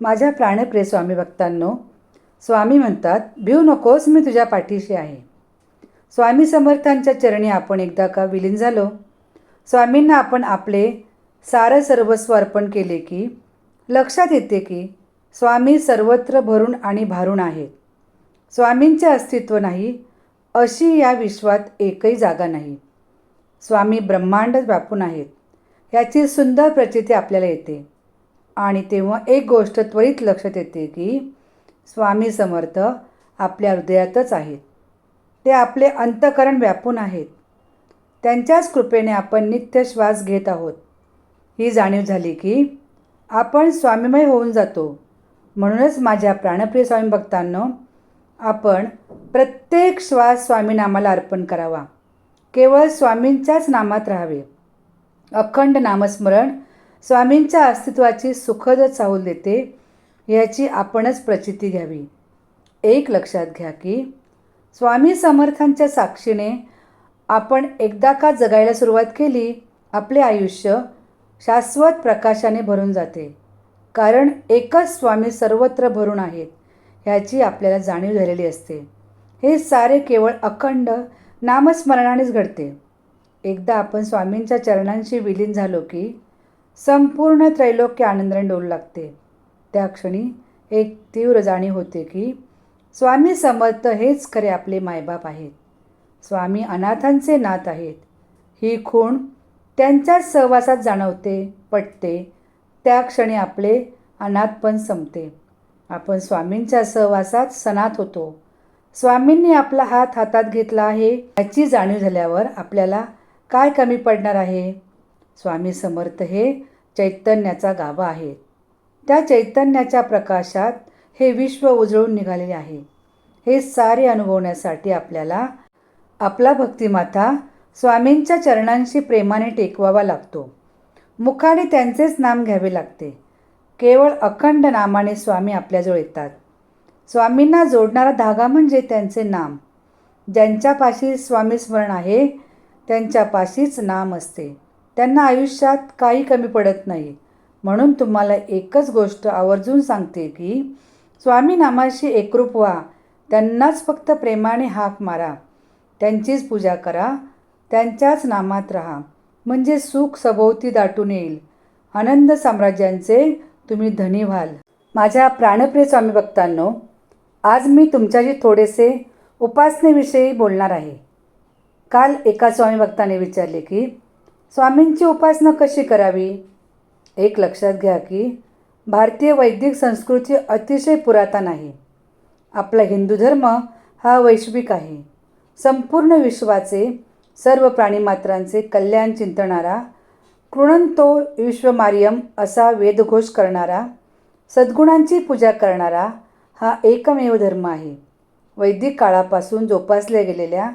माझ्या प्राणप्रिय स्वामी भक्तांनो स्वामी म्हणतात भिऊ नकोस मी तुझ्या पाठीशी आहे. स्वामी समर्थांच्या चरणी आपण एकदा का विलीन झालो? स्वामींना आपण आपले सारं सर्वस्व अर्पण केले की लक्षात येते की स्वामी सर्वत्र भरून आणि भारून आहेत. स्वामींचे अस्तित्व नाही अशी या विश्वात एकही जागा नाही. स्वामी ब्रह्मांडच व्यापून आहेत. याची सुंदर प्रचिती आपल्याला येते. आणि तेव्हा एक गोष्ट त्वरित लक्षात येते की स्वामी समर्थ आपल्या हृदयातच आहेत. ते आपले अंतकरण व्यापून आहेत. त्यांच्याच कृपेने आपण नित्य श्वास घेत आहोत. ही जाणीव झाली की आपण स्वामीमय होऊन जातो. म्हणूनच माझ्या प्राणप्रिय स्वामी भक्तांनो आपण प्रत्येक श्वास स्वामीनामाला अर्पण करावा. केवळ स्वामींच्याच नामात राहावे. अखंड नामस्मरण स्वामींच्या अस्तित्वाची सुखद चाहूल देते याची आपणच प्रचिती घ्यावी. एक लक्षात घ्या की स्वामी समर्थांच्या साक्षीने आपण एकदा का जगायला सुरुवात केली आपले आयुष्य शाश्वत प्रकाशाने भरून जाते. कारण एकच स्वामी सर्वत्र भरून आहेत ह्याची आपल्याला जाणीव झालेली असते. हे सारे केवळ अखंड नामस्मरणानेच घडते. एकदा आपण स्वामींच्या चरणांशी विलीन झालो की संपूर्ण त्रैलोक्य आनंदाने डोलू लागते. त्या क्षणी एक तीव्र जाणीव होते की स्वामी समर्थ हेच खरे आपले मायबाप आहेत. स्वामी अनाथांचे नाथ आहेत. ही खूण त्यांच्याच सहवासात जाणवते पटते. त्या क्षणी आपले अनाथपण संपते. आपण स्वामींच्या सहवासात सनात होतो. स्वामींनी आपला हात हातात घेतला आहे याची जाणीव झाल्यावर आपल्याला काय कमी पडणार आहे? स्वामी समर्थ हे चैतन्याचा गाभा आहे त्या चैतन्याच्या प्रकाशात हे विश्व उजळून निघालेले आहे. हे सारे अनुभवण्यासाठी आपल्याला आपला भक्तिमाता स्वामींच्या चरणांशी प्रेमाने टेकवावा लागतो. मुखाने त्यांचेच नाम घ्यावे लागते. केवळ अखंड नामाने स्वामी आपल्याजवळ येतात. स्वामींना जोडणारा धागा म्हणजे त्यांचे नाम. ज्यांच्यापाशी स्वामी स्मरण आहे त्यांच्यापाशीच नाम असते. त्यांना आयुष्यात काही कमी पडत नाही. म्हणून तुम्हाला एकच गोष्ट आवर्जून सांगते की स्वामी नामाशी एकरूप व्हा. त्यांनाच फक्त प्रेमाने हाक मारा. त्यांचीच पूजा करा. त्यांच्याच नामात राहा. म्हणजे सुख सभोवती दाटून येईल. आनंद साम्राज्यांचे तुम्ही धनी व्हाल. माझ्या प्राणप्रिय स्वामी भक्तांनो आज मी तुमच्याशी थोडेसे उपासनेविषयी बोलणार आहे. काल एका स्वामी भक्ताने विचारले की स्वामींची उपासना कशी करावी? एक लक्षात घ्या की भारतीय वैदिक संस्कृती अतिशय पुरातन आहे. आपला हिंदू धर्म हा वैश्विक आहे. संपूर्ण विश्वाचे सर्व प्राणीमात्रांचे कल्याण चिंतणारा कृणंतो विश्वमार्यम असा वेदघोष करणारा सद्गुणांची पूजा करणारा हा एकमेव धर्म आहे. वैदिक काळापासून जोपासल्या गेलेल्या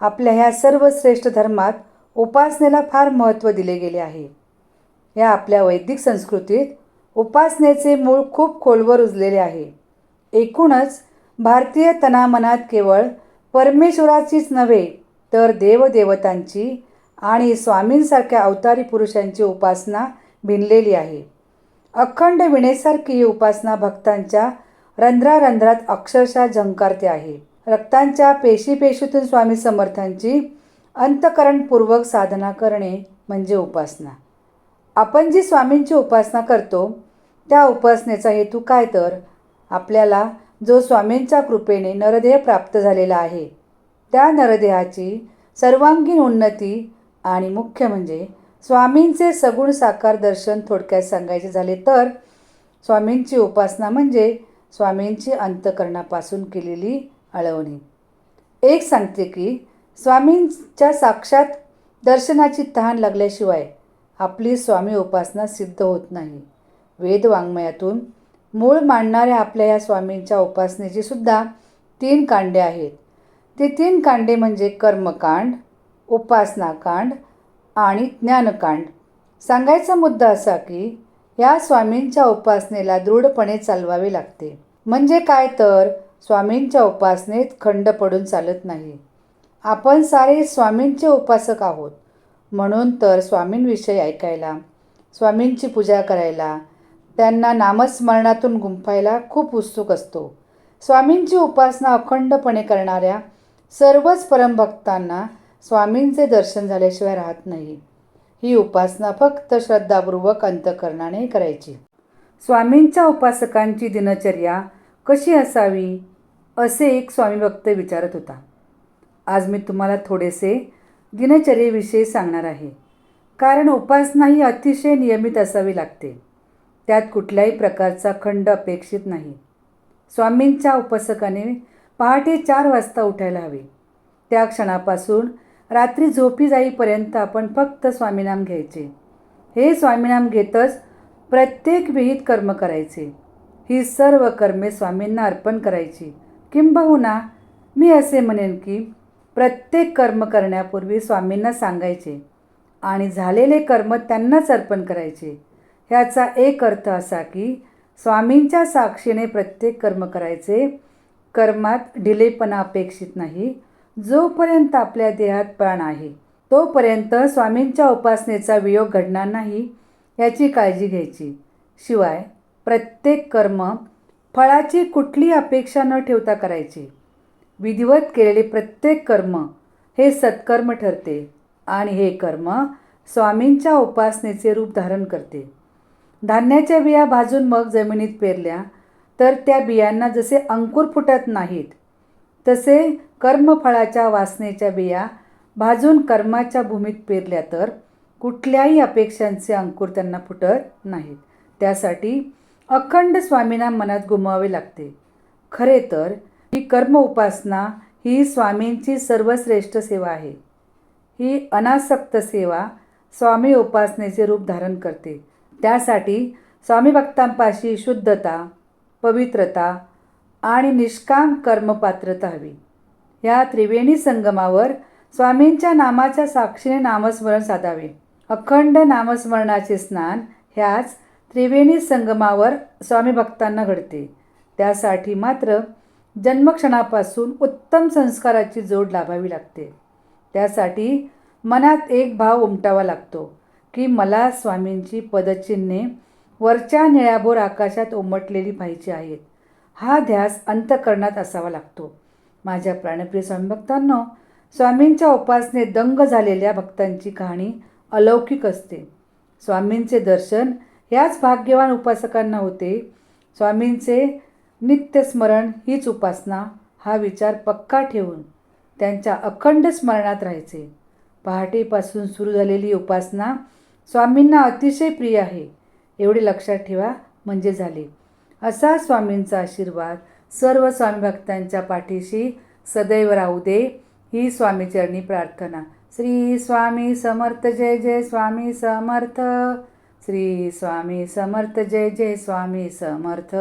आपल्या ह्या सर्वश्रेष्ठ धर्मात उपासनेला फार महत्त्व दिले गेले आहे. या आपल्या वैदिक संस्कृतीत उपासनेचे मूळ खूप खोलवर रुजलेले आहे. एकूणच भारतीय तनामनात केवळ परमेश्वराचीच नव्हे तर देवदेवतांची आणि स्वामींसारख्या अवतारी पुरुषांची उपासना भिनलेली आहे. अखंड विणेसारखी ही उपासना भक्तांच्या रंध्रारंध्रात अक्षरशः झंकारते आहे. रक्तांच्या पेशीपेशीतून स्वामी समर्थांची अंतकरणपूर्वक साधना करणे म्हणजे उपासना. आपण जी स्वामींची उपासना करतो त्या उपासनेचा हेतू काय तर? आपल्याला जो स्वामींच्या कृपेने नरदेह प्राप्त झालेला आहे त्या नरदेहाची सर्वांगीण उन्नती आणि मुख्य म्हणजे स्वामींचे सगुण साकार दर्शन थोडक्यात सांगायचे झाले तर स्वामींची उपासना म्हणजे स्वामींची अंतकरणापासून केलेली अळवणी. एक सांगते की स्वामींच्या साक्षात दर्शनाची तहान लागल्याशिवाय आपली स्वामी उपासना सिद्ध होत नाही. वेदवाङ्मयातून मूळ मांडणाऱ्या आपल्या या स्वामींच्या उपासनेची सुद्धा तीन कांडे आहेत. ती तीन कांडे म्हणजे कर्मकांड उपासनाकांड आणि ज्ञानकांड. सांगायचा मुद्दा असा की या स्वामींच्या उपासनेला दृढपणे चालवावे लागते. म्हणजे काय तर स्वामींच्या उपासनेत खंड पडून चालत नाही. आपण सारे स्वामींचे उपासक आहोत. म्हणून तर स्वामींविषयी ऐकायला स्वामींची पूजा करायला त्यांना नामस्मरणातून गुंफायला खूप उत्सुक असतो. स्वामींची उपासना अखंडपणे करणाऱ्या सर्वच परमभक्तांना स्वामींचे दर्शन झाल्याशिवाय राहत नाही. ही उपासना फक्त श्रद्धापूर्वक अंतकरणाने करायची. स्वामींच्या उपासकांची दिनचर्या कशी असावी असे एक स्वामी भक्त विचारत होता. आज मी तुम्हाला थोडेसे दिनचर्येविषयी सांगणार आहे. कारण उपासना ही अतिशय नियमित असावी लागते. त्यात कुठल्याही प्रकारचा खंड अपेक्षित नाही. स्वामींच्या उपासकाने पहाटे चार वाजता उठायला हवे. त्या क्षणापासून रात्री झोपी जाईपर्यंत आपण फक्त स्वामीनाम घ्यायचे. हे स्वामीनाम घेतच प्रत्येक विहित कर्म करायचे. ही सर्व कर्मे स्वामींना अर्पण करायची. किंबहुना मी असे म्हणेन की प्रत्येक कर्म करण्यापूर्वी स्वामींना सांगायचे आणि झालेले कर्म त्यांनाच अर्पण करायचे. ह्याचा एक अर्थ असा की स्वामींच्या साक्षीने प्रत्येक कर्म करायचे. कर्मात ढिलेपणा अपेक्षित नाही. जोपर्यंत आपल्या देहात प्राण आहे तोपर्यंत स्वामींच्या उपासनेचा वियोग घडणार नाही याची काळजी घ्यायची. शिवाय प्रत्येक कर्म फळाची कुठली अपेक्षा न ठेवता करायची. विधिवत केलेले प्रत्येक कर्म हे सत्कर्म ठरते आणि हे कर्म स्वामींच्या उपासनेचे रूप धारण करते. धान्याच्या बिया भाजून मग जमिनीत पेरल्या तर त्या बियांना जसे अंकुर फुटत नाहीत तसे कर्मफळाच्या वासनेच्या बिया भाजून कर्माच्या भूमीत पेरल्या तर कुठल्याही अपेक्षांचे अंकुर त्यांना फुटत नाहीत. त्यासाठी अखंड स्वामींना मनात गुमावे लागते. खरे तर ही कर्म उपासना ही स्वामींची सर्वश्रेष्ठ सेवा आहे. ही अनासक्त सेवा स्वामी उपासनेचे रूप धारण करते. त्यासाठी स्वामी भक्तांपाशी शुद्धता पवित्रता आणि निष्काम कर्मपात्रता हवी. या त्रिवेणी संगमावर स्वामींच्या नामाच्या साक्षीने नामस्मरण साधावे. अखंड नामस्मरणाचे स्नान ह्याच त्रिवेणी संगमावर स्वामी भक्तांना घडते. त्यासाठी मात्र जन्मक्षणापासून उत्तम संस्काराची जोड लाभावी लागते. त्यासाठी मनात एक भाव उमटावा लागतो की मला स्वामींची पदचिन्हे वरच्या निळ्याभोर आकाशात उमटलेली पाहिजे आहेत. हा ध्यास अंतकरणात असावा लागतो. माझ्या प्राणप्रिय स्वामी भक्तांनो स्वामींच्या उपासनेत दंग झालेल्या भक्तांची कहाणी अलौकिक असते. स्वामींचे दर्शन ह्याच भाग्यवान उपासकांना होते. स्वामींचे नित्यस्मरण हीच उपासना हा विचार पक्का ठेवून त्यांच्या अखंड स्मरणात राहायचे. पहाटेपासून सुरू झालेली उपासना स्वामींना अतिशय प्रिय आहे एवढे लक्षात ठेवा म्हणजे झाले. असा स्वामींचा आशीर्वाद सर्व स्वामी भक्तांच्या पाठीशी सदैव राहू दे ही स्वामीचरणी प्रार्थना. श्री स्वामी समर्थ जय जय स्वामी समर्थ. श्री स्वामी समर्थ जय जय स्वामी समर्थ.